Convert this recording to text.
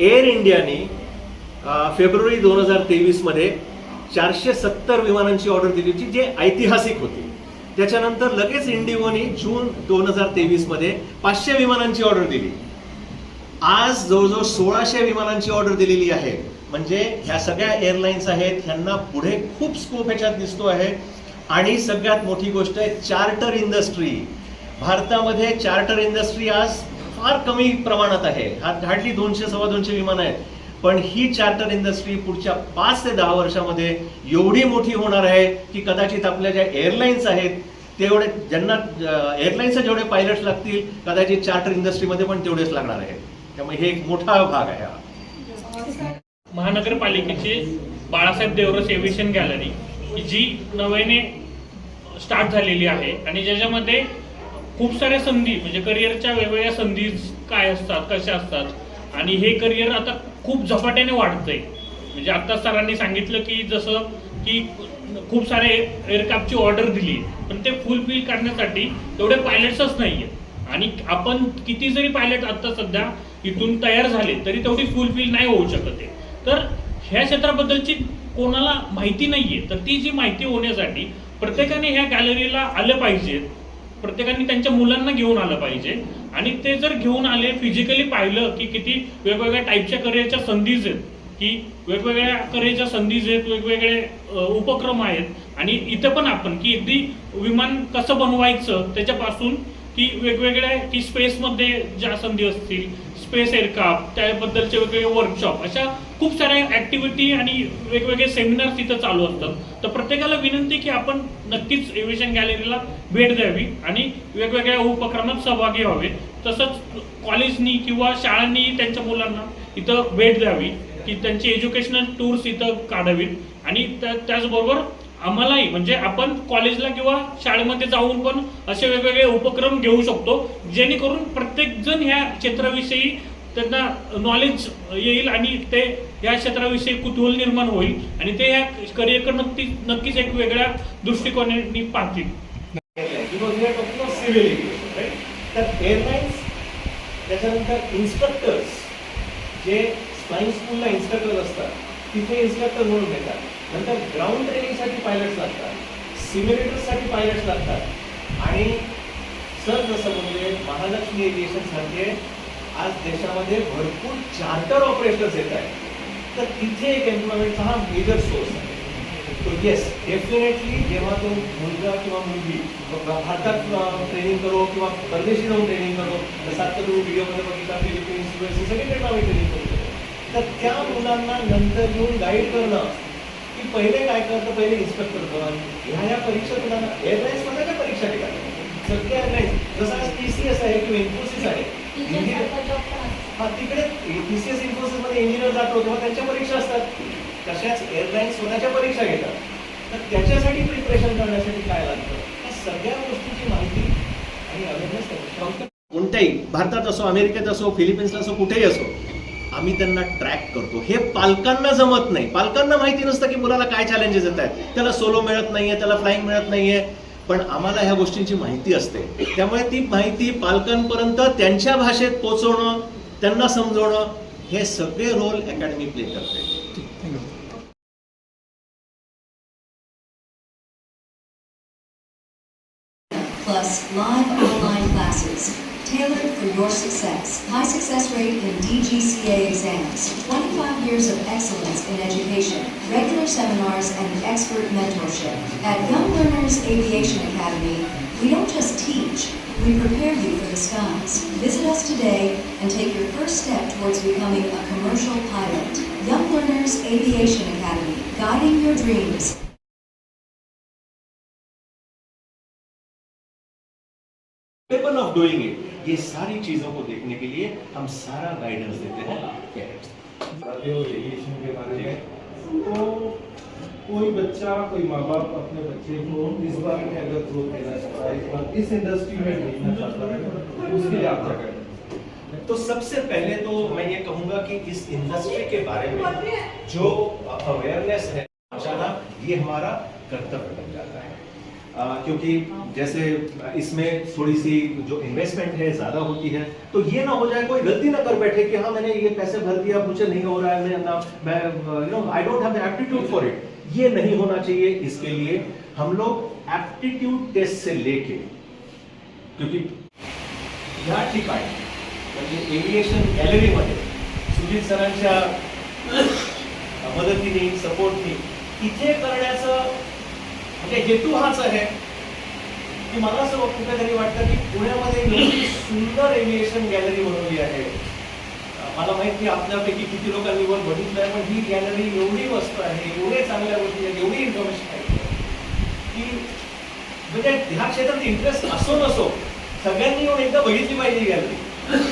Air इंडियाने February दोन हजार तेवीसमध्ये चारशे सत्तर विमानांची ऑर्डर दिली होती जे ऐतिहासिक होती. त्याच्यानंतर लगेच इंडिगोने जून दोन हजार तेवीसमध्ये पाचशे विमानांची ऑर्डर दिली. आज जवळजवळ सोळाशे विमानांची ऑर्डर दिलेली आहे. म्हणजे ह्या सगळ्या एअरलाईन्स आहेत ह्यांना पुढे खूप स्कोप ह्याच्यात दिसतो आहे. आणि सगळ्यात मोठी गोष्ट आहे चार्टर इंडस्ट्री. भारतामध्ये चार्टर इंडस्ट्री आज फार कमी प्रमाणात आहे. हार्डली दोनशे सव्वा दोनशे विमान आहेत. पण ही चार्टर इंडस्ट्री पुढच्या पाच ते दहा वर्षामध्ये एवढी मोठी होणार आहे की कदाचित आपल्या ज्या एअरलाईन्स आहेत तेवढे ज्यांना एअरलाईन्सचे जेवढे पायलट्स लागतील कदाचित चार्टर इंडस्ट्रीमध्ये पण तेवढेच लागणार आहेत. त्यामुळे हे एक मोठा भाग आहे हा. महानगरपालिकेची बाळासाहेब देवरस एव्हिएशन गॅलरी जी नव्याने स्टार्ट झालेली आहे आणि ज्याच्यामध्ये खूप साऱ्या संधी म्हणजे करिअरच्या वेगवेगळ्या संधी काय असतात कशा असतात? आणि हे करिअर आता खूप झपाट्याने वाढतंय. म्हणजे आता सरांनी सांगितलं की जसं की खूप सारे एअरक्राफ्टची ऑर्डर दिली पण ते फुलफिल करण्यासाठी तेवढे पायलट्सच नाहीये आणि आपण किती जरी पायलट आता सध्या इथून तयार झाले तरी तेवढी फुलफिल नाही होऊ शकत आहे. तर ह्या क्षेत्राबद्दलची कोणाला माहिती नाही आहे तर ती जी माहिती होण्यासाठी प्रत्येकाने ह्या गॅलरीला आलं पाहिजे. प्रत्येकाने त्यांच्या मुलांना घेऊन आलं पाहिजे. आणि ते जर घेऊन आले फिजिकली पाहिलं की किती वेगवेगळ्या टाईपच्या करिअरच्या संधीज आहेत की वेगवेगळ्या करिअरच्या संधीज आहेत वेगवेगळे उपक्रम आहेत. आणि इथं पण आपण की अगदी विमान कसं बनवायचं त्याच्यापासून की वेगवेगळ्या की स्पेसमध्ये ज्या संधी असतील स्पेस एअरक्राफ्ट त्याबद्दलचे वेगवेगळे वर्कशॉप अशा खूप साऱ्या ऍक्टिव्हिटी आणि वेगवेगळे सेमिनार्स इथं चालू असतात. तर प्रत्येकाला विनंती की आपण नक्कीच एव्हिएशन गॅलरीला भेट द्यावी आणि वेगवेगळ्या उपक्रमात सहभागी व्हावे. तसंच कॉलेजनी किंवा शाळांनी त्यांच्या मुलांना इथं भेट द्यावी की त्यांची एज्युकेशनल टूर्स इथं काढावीत. आणि त्याचबरोबर आम्हालाही म्हणजे आपण कॉलेजला किंवा शाळेमध्ये जाऊन पण असे वेगवेगळे उपक्रम घेऊ शकतो जेणेकरून प्रत्येक जण ह्या क्षेत्राविषयी त्यांना नॉलेज येईल आणि ते या क्षेत्राविषयी कुतूहल निर्माण होईल आणि ते ह्या करिअरकडे नक्की नक्कीच एक वेगळ्या दृष्टिकोनाने पाहतील. सिव्हिल राईट तर एअरलाइन्स त्याच्यानंतर इन्स्ट्रक्टर्स जे फ्लाईंग स्कूलला इन्स्ट्रक्टर असतात तिथे इन्स्ट्रक्टर म्हणून घेतात. नंतर ग्राउंड ट्रेनिंगसाठी पायलट्स लागतात. सिम्युलेटर्ससाठी पायलट्स लागतात. आणि सर जसं म्हणजे महालक्ष्मी एव्हिएशन सारखे आज देशामध्ये भरपूर चार्टर ऑपरेटर्स येत आहेत. तर तिथे एक एम्प्लॉयमेंटचा हा मेजर सोर्स आहे. तो येस डेफिनेटली जेव्हा तो मुलगा किंवा मुलगी भारतात ट्रेनिंग करो किंवा परदेशी जाऊन ट्रेनिंग करो जसं आता तुम्ही व्हिडिओमध्ये बघितला फिलिपिन्स सगळीकडे आम्ही ट्रेनिंग करू तर त्या मुलांना नंतर येऊन गाईड करणं की पहिले काय करतं पहिले इन्स्पेक्टर करा ह्या ह्या परीक्षा मुलांना एअरलाईन्स मधल्या परीक्षा घेतात सगळे एअरलाईन्स जसं आज टी सी एस आहे किंवा इन्फोसिस आहे. इंजिनियर हा तिकडे टी सी एस इन्फोसिसमध्ये इंजिनियर जातो तेव्हा त्यांच्या परीक्षा असतात. तशाच एअरलाईन स्वतःच्या परीक्षा घेतात? तर त्याच्यासाठी प्रिपरेशन करण्यासाठी काय लागतं? या सगळ्या गोष्टीची माहिती आणि अवेअरनेस कोणत्याही भारतात असो अमेरिकेत असो फिलिपिन्सला असो कुठेही असो आम्ही त्यांना ट्रॅक करतो. हे पालकांना जमत नाही. पालकांना माहिती नसतं की मुलाला काय चॅलेंजेस येत आहेत त्याला सोलो मिळत नाहीये त्याला फ्लाईंग मिळत नाहीये. पण आम्हाला ह्या गोष्टींची माहिती असते. त्यामुळे ती माहिती पालकांपर्यंत त्यांच्या भाषेत पोहोचवणं त्यांना समजवणं हे सगळे रोल अकॅडमी प्ले करते. plus live online classes. Tailored for your success. High success rate in DGCA exams, 25 years of excellence in education, regular seminars, and expert mentorship. At Young Learners Aviation Academy, we don't just teach, we prepare you for the skies. Visit us today and take your first step towards becoming a commercial pilot. Young Learners Aviation Academy, guiding your dreams. capable of doing it ये सारी चीज़ों को देखने के लिए हम सारा guidance देते हैं। को। के बारे में। तो कोई बच्चा कोई माँ बाप अपने बच्चे को इस बारे में अगर ग्रोथ देना चाहता है इस बार इस इंडस्ट्री में भेजना चाहता है उसके लिए आप क्या करें। तो सबसे पहले तो मैं ये कहूँगा कि इस इंडस्ट्री के बारे में जो अवेयरनेस है पहुंचाना ये हमारा कर्तव्य बन जाता है। अ, क्योंकि जैसे इसमें थोड़ी सी जो इन्वेस्टमेंट है ज़्यादा होती है तो ये ना हो जाए कोई गलती ना कर बैठे कि हाँ मैंने ये पैसे भर दिया मुझे नहीं हो रहा है मैं ना मैं you know I don't have aptitude for it ये नहीं होना चाहिए इसके लिए। हम लोग एप्टीट्यूड टेस्ट से लेके क्योंकि या ठिकाणी म्हणजे एव्हिएशन गॅलरीमध्ये सुजित सरांच्या मदतीने सपोर्टने इथे करण्याचं म्हणजे हेतू हाच आहे की मला असं कुठेतरी वाटतं की पुण्यामध्ये एवढी सुंदर एव्हिएशन गॅलरी बनवली आहे. मला माहीत नाही आपल्यापैकी किती लोकांनी वर बघितलंय पण ही गॅलरी एवढी मस्त आहे एवढे चांगल्या गोष्टी आहेत एवढी इन्फॉर्मेशन आहे की म्हणजे ह्या क्षेत्रात इंटरेस्ट असो नसो सगळ्यांनी येऊन एकदा बघितली पाहिजे ही गॅलरी